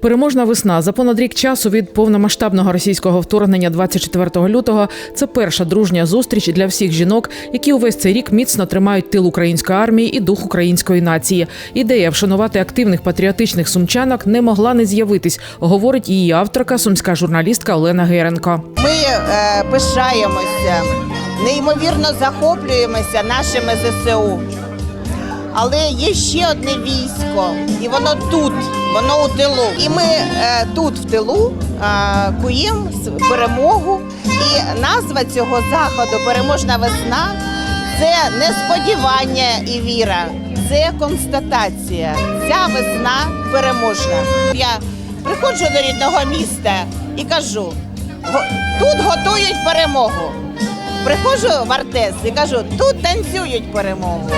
Переможна весна за понад рік часу від повномасштабного російського вторгнення 24 лютого. Це перша дружня зустріч для всіх жінок, які увесь цей рік міцно тримають тил української армії і дух української нації. Ідея вшанувати активних патріотичних сумчанок не могла не з'явитись, говорить її авторка, сумська журналістка Олена Геренко. Ми е, пишаємося, неймовірно захоплюємося нашими ЗСУ. Але є ще одне військо, і воно тут, воно у тилу. І ми е, тут в тилу е, куємо перемогу. І назва цього заходу Переможна весна це не сподівання і віра, це констатація. Ця весна переможна. Я приходжу до рідного міста і кажу: «Го- тут готують перемогу. Приходжу в Артес і кажу, тут танцюють перемогу,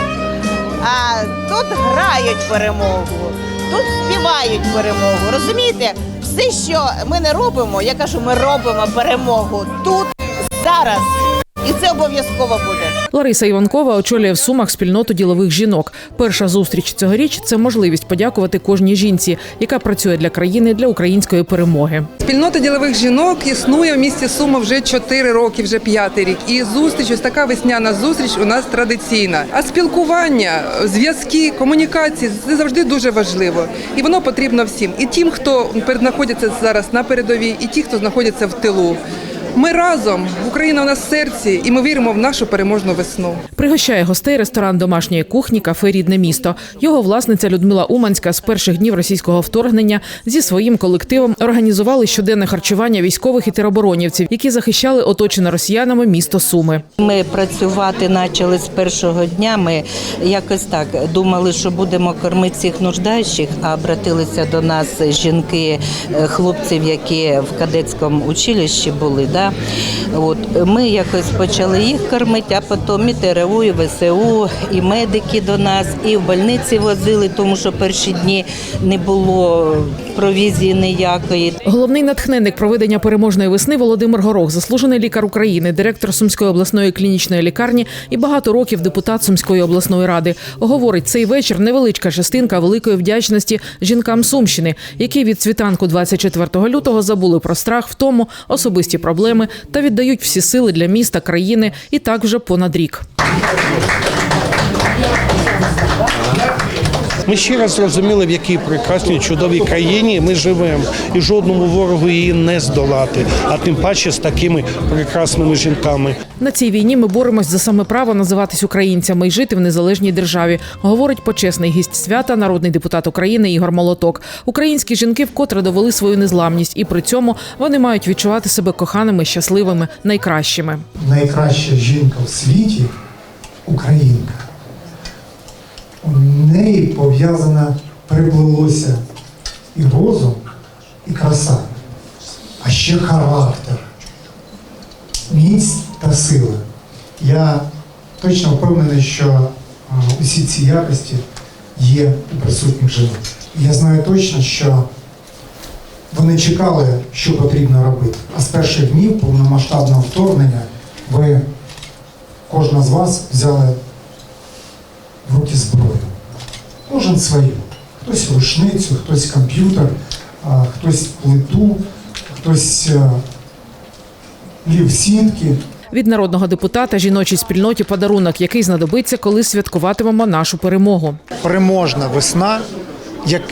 а тут грають перемогу, тут співають перемогу. Розумієте, все, що ми не робимо, я кажу, ми робимо перемогу тут, зараз. І це обов'язково буде. Лариса Іванкова очолює в сумах спільноту ділових жінок. Перша зустріч цьогоріч це можливість подякувати кожній жінці, яка працює для країни для української перемоги. Спільнота ділових жінок існує в місті Сума вже 4 роки, вже п'ятий рік. І зустріч, ось така весняна зустріч у нас традиційна. А спілкування, зв'язки, комунікації це завжди дуже важливо. І воно потрібно всім. І тим, хто знаходиться зараз на передовій, і ті, хто знаходиться в тилу. Ми разом, Україна у нас в серці, і ми віримо в нашу переможну весну. Пригощає гостей ресторан домашньої кухні кафе Рідне місто. Його власниця Людмила Уманська з перших днів російського вторгнення зі своїм колективом організували щоденне харчування військових і тероборонівців, які захищали оточене росіянами місто Суми. Ми працювати почали з першого дня. Ми якось так думали, що будемо кормити всіх нуждаючих, а обратилися до нас жінки, е, хлопців, які в кадетському училищі були. Да? От, ми якось почали їх кормити, а потім і ТРУ, і ВСУ, і медики до нас, і в больниці возили, тому що перші дні не було провізії ніякої. Головний натхненник проведення переможної весни Володимир Горох, заслужений лікар України, директор Сумської обласної клінічної лікарні і багато років депутат Сумської обласної ради. Говорить, цей вечір невеличка частинка великої вдячності жінкам Сумщини, які від світанку 24 лютого забули про страх, втому, особисті проблеми та віддають всі сили для міста, країни і так вже понад рік. Ми ще раз зрозуміли, в якій прекрасній чудовій країні ми живемо, і жодному ворогу її не здолати, а тим паче з такими прекрасними жінками. На цій війні ми боремось за саме право називатись українцями і жити в незалежній державі. Говорить почесний гість свята, народний депутат України Ігор Молоток. Українські жінки вкотре довели свою незламність, і при цьому вони мають відчувати себе коханими, щасливими, найкращими. найкраща жінка в світі українка. У неї пов'язана приплилося і розум, і краса, а ще характер, міць та сила. Я точно впевнений, що усі ці якості є у присутніх жінок. Я знаю точно, що вони чекали, що потрібно робити. А з перших днів повномасштабного вторгнення ви, кожна з вас, взяли в руки зброю. Кожен свою. Хтось рушницю, хтось комп'ютер, хтось плиту, хтось е, лів сітки. Від народного депутата жіночій спільноті подарунок, який знадобиться, коли святкуватимемо нашу перемогу. переможна весна, як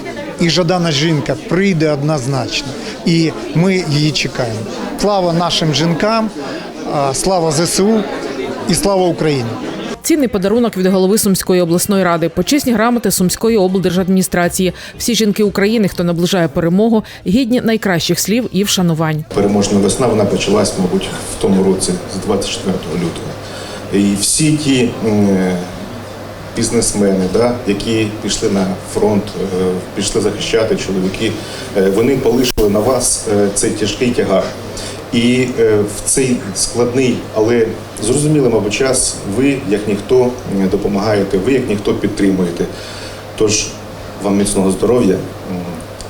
і жадана жінка, прийде однозначно. І ми її чекаємо. Слава нашим жінкам, слава ЗСУ і слава Україні! Цінний подарунок від голови Сумської обласної ради, почесні грамоти Сумської облдержадміністрації. Всі жінки України, хто наближає перемогу, гідні найкращих слів і вшанувань. Переможна весна вона почалась, мабуть, в тому році, з 24 лютого. І всі ті бізнесмени, да, які пішли на фронт, е, пішли захищати чоловіки, е, вони полишили на вас е, цей тяжкий тягар. І е, в цей складний, але зрозумілий, мабуть, час ви, як ніхто, допомагаєте, ви, як ніхто, підтримуєте. Тож вам міцного здоров'я,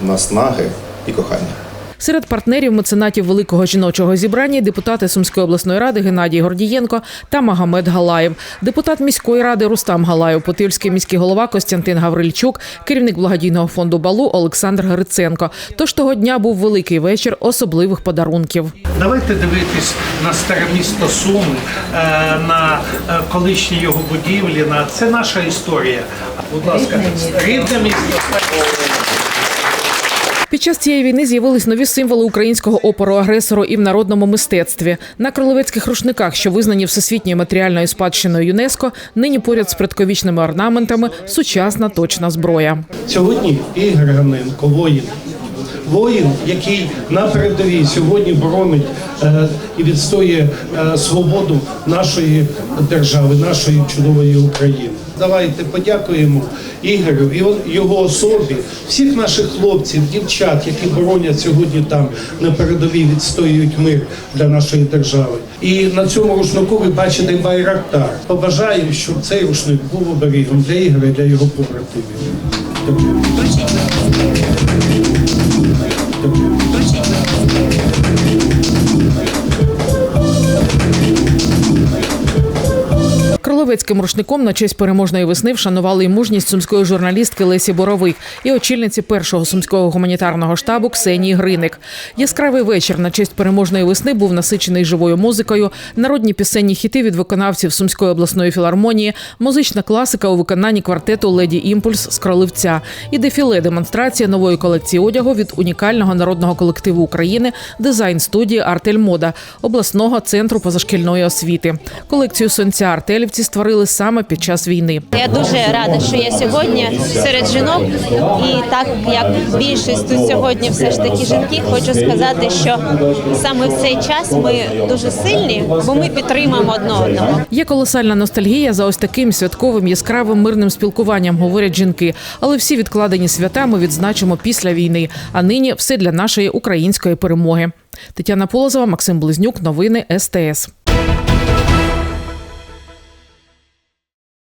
наснаги і кохання. Серед партнерів меценатів великого жіночого зібрання депутати Сумської обласної ради Геннадій Гордієнко та Магомед Галаєв, депутат міської ради Рустам Галаєв, Путильський міський голова Костянтин Гаврильчук, керівник благодійного фонду Балу Олександр Гриценко. Тож того дня був великий вечір особливих подарунків. Давайте дивитись на старе місто Суми, е, на е, колишні його будівлі. На це наша історія. Будь ласка, рідне місто. Під час цієї війни з'явились нові символи українського опору агресору і в народному мистецтві. На кролевецьких рушниках, що визнані всесвітньою матеріальною спадщиною ЮНЕСКо, нині поряд з предковічними орнаментами сучасна точна зброя. Сьогодні Ігор Ганенко, воїн. Воїн, який на передовій сьогодні боронить е, і відстоює е, свободу нашої держави, нашої чудової України. Давайте подякуємо Ігорю і його особі, всіх наших хлопців, дівчат, які боронять сьогодні там на передовій, відстоюють мир для нашої держави. І на цьому рушнику ви бачите байрактар. Побажаю, щоб цей рушник був оберігом для Ігоря, і для його побратимів. Дякую. Кроловецьким рушником на честь переможної весни вшанували й мужність сумської журналістки Лесі Боровик і очільниці першого сумського гуманітарного штабу Ксенії Гриник. Яскравий вечір на честь переможної весни був насичений живою музикою, народні пісенні хіти від виконавців Сумської обласної філармонії, музична класика у виконанні квартету Леді Імпульс з Кролевця і дефіле демонстрація нової колекції одягу від унікального народного колективу України дизайн студії Артель Мода обласного центру позашкільної освіти. Колекцію сонця артелівці створили саме під час війни. Я дуже рада, що я сьогодні серед жінок, і так як більшість тут сьогодні все ж таки жінки, хочу сказати, що саме в цей час ми дуже сильні, бо ми підтримуємо одне одного. Є колосальна ностальгія за ось таким святковим яскравим мирним спілкуванням, говорять жінки. Але всі відкладені свята ми відзначимо після війни. А нині все для нашої української перемоги. Тетяна Полозова, Максим Близнюк, новини СТС.